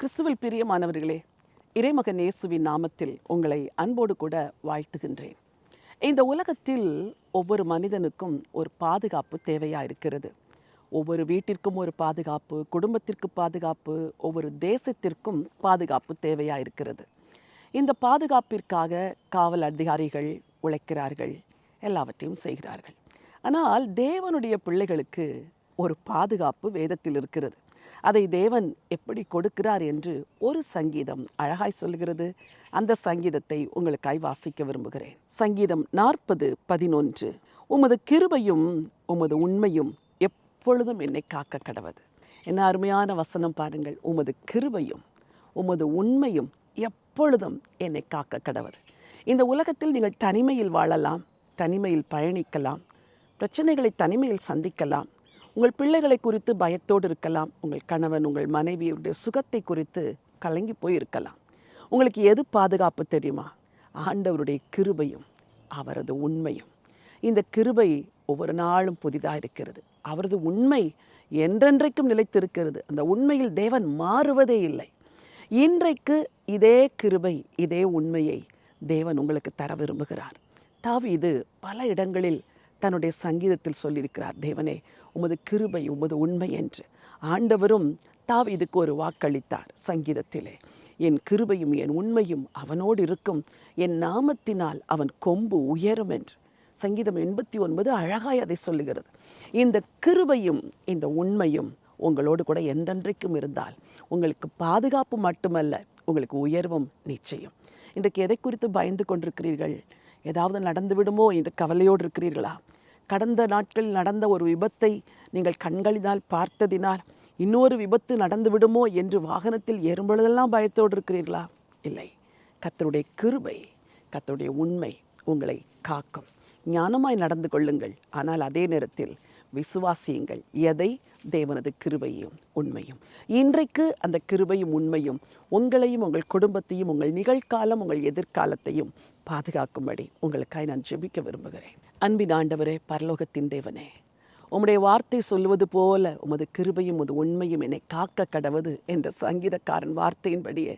கிறிஸ்துவில் பிரியமானவர்களே இறைமகன் இயேசுவின் நாமத்தில் உங்களை அன்போடு கூட வாழ்த்துகின்றேன். இந்த உலகத்தில் ஒவ்வொரு மனிதனுக்கும் ஒரு பாதுகாப்பு தேவையா இருக்கிறது. ஒவ்வொரு வீட்டிற்கும் ஒரு பாதுகாப்பு குடும்பத்திற்கு பாதுகாப்பு ஒவ்வொரு தேசத்திற்கும் பாதுகாப்பு தேவையா இருக்கிறது. இந்த பாதுகாப்பிற்காக காவல் அதிகாரிகள் உழைக்கிறார்கள் எல்லாவற்றையும் செய்கிறார்கள். ஆனால் தேவனுடைய பிள்ளைகளுக்கு ஒரு பாதுகாப்பு வேதத்தில் இருக்கிறது. அதை தேவன் எப்படி கொடுக்கிறார் என்று ஒரு சங்கீதம் அழகாய் சொல்கிறது அந்த சங்கீதத்தை உங்களுக்காய் வாசிக்க விரும்புகிறேன். சங்கீதம் நாற்பது பதினொன்று. உமது கிருபையும் உமது உண்மையும் எப்பொழுதும் என்னை காக்க கடவது. என்ன அருமையான வசனம் பாருங்கள். உமது கிருபையும் உமது உண்மையும் எப்பொழுதும் என்னை காக்க கடவது. இந்த உலகத்தில் நீங்கள் தனிமையில் வாழலாம் தனிமையில் பயணிக்கலாம் பிரச்சனைகளை தனிமையில் சந்திக்கலாம் உங்கள் பிள்ளைகளை குறித்து பயத்தோடு இருக்கலாம். உங்கள் கணவன் உங்கள் மனைவியுடைய சுகத்தை குறித்து கலங்கி போயிருக்கலாம். உங்களுக்கு எது பாதுகாப்பு தெரியுமா? ஆண்டவருடைய கிருபையும் அவரது உண்மையும். இந்த கிருபை ஒவ்வொரு நாளும் புதிதாக இருக்கிறது. அவரது உண்மை என்றென்றைக்கும் நிலைத்திருக்கிறது. அந்த உண்மையில் தேவன் மாறுவதே இல்லை. இன்றைக்கு இதே கிருபை இதே உண்மையை தேவன் உங்களுக்கு தர விரும்புகிறார். தாவீது பல இடங்களில் தன்னுடைய சங்கீதத்தில் சொல்லியிருக்கிறார் தேவனே உமது கிருபை உமது உண்மை என்று. ஆண்டவரும் தாவ் இதுக்கு ஒரு வாக்களித்தார் சங்கீதத்திலே. என் கிருபையும் என் உண்மையும் அவனோடு இருக்கும். என் நாமத்தினால் அவன் கொம்பு உயரும் என்று. சங்கீதம் எண்பத்தி ஒன்பது அழகாய் அதை சொல்லுகிறது. இந்த கிருபையும் இந்த உண்மையும் உங்களோடு கூட என்றென்றைக்கும் இருந்தால் உங்களுக்கு பாதுகாப்பு மட்டுமல்ல உங்களுக்கு உயர்வும் நிச்சயம். இன்றைக்கு எதை குறித்து பயந்து கொண்டிருக்கிறீர்கள்? ஏதாவது நடந்து விடுமோ என்று கவலையோடு இருக்கிறீர்களா? கடந்த நாட்களில் நடந்த ஒரு விபத்தை நீங்கள் கண்களினால் பார்த்ததினால் இன்னொரு விபத்து நடந்து விடுமோ என்று வாகனத்தில் ஏறும்பொழுதெல்லாம் பயத்தோடு இருக்கிறீர்களா? இல்லை. கத்தருடைய கிருபை கத்தருடைய உண்மை உங்களை காக்கும். ஞானமாய் நடந்து கொள்ளுங்கள். ஆனால் அதே நேரத்தில் விசுவாசியுங்கள். எதை? தேவனது கிருபையும் உண்மையும். இன்றைக்கு அந்த கிருபையும் உண்மையும் உங்களையும் உங்கள் குடும்பத்தையும் உங்கள் நிகழ்காலம் உங்கள் எதிர்காலத்தையும் பாதுகாக்கும்படி உங்களுக்காய் நான் ஜெபிக்க விரும்புகிறேன். அன்பின் ஆண்டவரே பரலோகத்தின் தேவனே உம்முடைய வார்த்தை சொல்லுவது போல உமது கிருபையும் உமது உண்மையும் என்னை காக்க கடவுது என்ற சங்கீதக்காரன் வார்த்தையின்படியே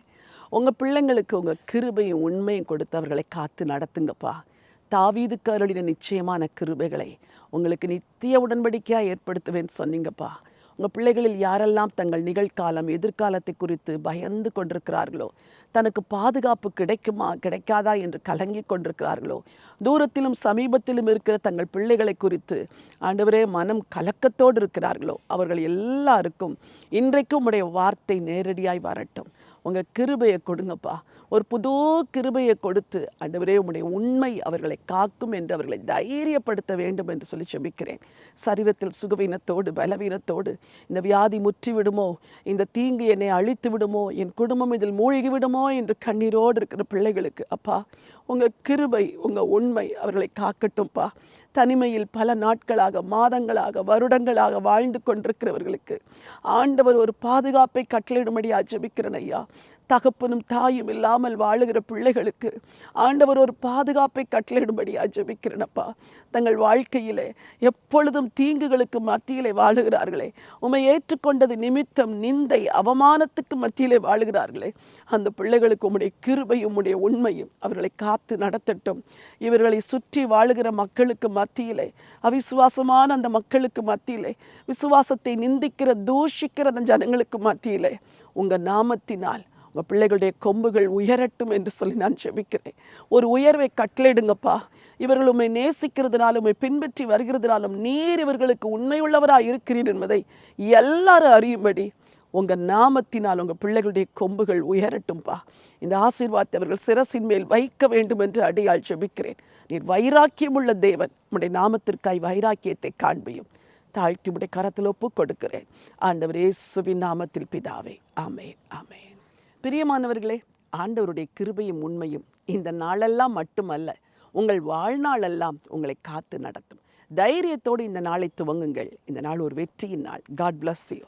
உங்கள் பிள்ளைங்களுக்கு உங்கள் கிருபையும் உண்மையும் கொடுத்து அவர்களை காத்து நடத்துங்கப்பா. தாவீதுக்கு அருளின நிச்சயமான கிருபைகளை உங்களுக்கு நித்திய உடன்படிக்கையாக ஏற்படுத்துவேன் சொன்னீங்கப்பா. உங்கள் பிள்ளைகளில் யாரெல்லாம் தங்கள் நிகழ்காலம் எதிர்காலத்தை குறித்து பயந்து கொண்டிருக்கிறார்களோ தனக்கு பாதுகாப்பு கிடைக்குமா கிடைக்காதா என்று கலங்கி கொண்டிருக்கிறார்களோ தூரத்திலும் சமீபத்திலும் இருக்கிற தங்கள் பிள்ளைகளை குறித்து ஆண்டவரே மனம் கலக்கத்தோடு இருக்கிறார்களோ அவர்கள் எல்லாருக்கும் இன்றைக்கும் உடைய வார்த்தை நேரடியாய் வரட்டும். உங்கள் கிருபையை கொடுங்கப்பா. ஒரு புது கிருபையை கொடுத்து ஆண்டவரே உம்முடைய உண்மை அவர்களை காக்கும் என்று அவர்களை தைரியப்படுத்த வேண்டும் என்று சொல்லி செபிக்கிறேன். சரீரத்தில் சுகவீனத்தோடு பலவீனத்தோடு இந்த வியாதி முற்றி விடுமோ இந்த தீங்கு என்னை அழித்து விடுமோ என் குடும்பம் இதில் மூழ்கி விடுமோ என்று கண்ணீரோடு இருக்கிற பிள்ளைகளுக்கு அப்பா உங்கள் கிருபை உங்கள் உண்மை அவர்களை காக்கட்டும்ப்பா தனிமையில் பல நாட்களாக மாதங்களாக வருடங்களாக வாழ்ந்து கொண்டிருக்கிறவர்களுக்கு ஆண்டவர் ஒரு பாதுகாப்பை கட்டளையிடும்படியா ஆஜபிக்கிறேன் ஐயா. தகப்பனும் தாயும் இல்லாமல் வாழுகிற பிள்ளைகளுக்கு ஆண்டவர் ஒரு பாதுகாப்பை கட்டளையிடும்படியா ஜெபிக்கிறேனப்பா. தங்கள் வாழ்க்கையிலே எப்பொழுதும் தீங்குகளுக்கு மத்தியிலே வாழுகிறார்களே. உமை ஏற்றுக்கொண்டது நிமித்தம் நிந்தை அவமானத்துக்கு மத்தியிலே வாழுகிறார்களே. அந்த பிள்ளைகளுக்கு உம்முடைய கிருபையும் உம்முடைய உண்மையும் அவர்களை காத்து நடத்தட்டும். இவர்களை சுற்றி வாழுகிற மக்களுக்கு மத்தியிலே அவிசுவாசமான அந்த மக்களுக்கு மத்தியிலே விசுவாசத்தை நிந்திக்கிற தூஷிக்கிற அந்த ஜனங்களுக்கு மத்தியிலே உங்கள் நாமத்தினால் உங்கள் பிள்ளைகளுடைய கொம்புகள் உயரட்டும் என்று சொல்லி நான் ஜெபிக்கிறேன். ஒரு உயர்வை கட்டளையிடுங்கப்பா. இவர்கள் உண்மை நேசிக்கிறதுனாலும் உண்மை பின்பற்றி வருகிறதுனாலும் நீர் இவர்களுக்கு உண்மையுள்ளவராக இருக்கிறீர் என்பதை எல்லாரும் அறியும்படி உங்கள் நாமத்தினால் உங்கள் பிள்ளைகளுடைய கொம்புகள் உயரட்டும்பா. இந்த ஆசீர்வாதத்தை அவர்கள் சிரசின் மேல் வைக்க வேண்டும் என்று அடியால் ஜெபிக்கிறேன். நீர் வைராக்கியமுள்ள தேவன் உம்முடைய நாமத்திற்காய் வைராக்கியத்தை காண்பியும். தாழ்த்தி உடைய கரத்தில் ஒப்பு கொடுக்கிறேன் ஆண்டவர் இயேசுவின் நாமத்தில் பிதாவே. ஆமேன் ஆமேன். பிரியமானவர்களே ஆண்டவருடைய கிருபையும் உண்மையும் இந்த நாளெல்லாம் மட்டுமல்ல உங்கள் வாழ்நாளெல்லாம் உங்களை காத்து நடத்தும். தைரியத்தோடு இந்த நாளை துவங்குங்கள். இந்த நாள் ஒரு வெற்றியின் நாள். God bless you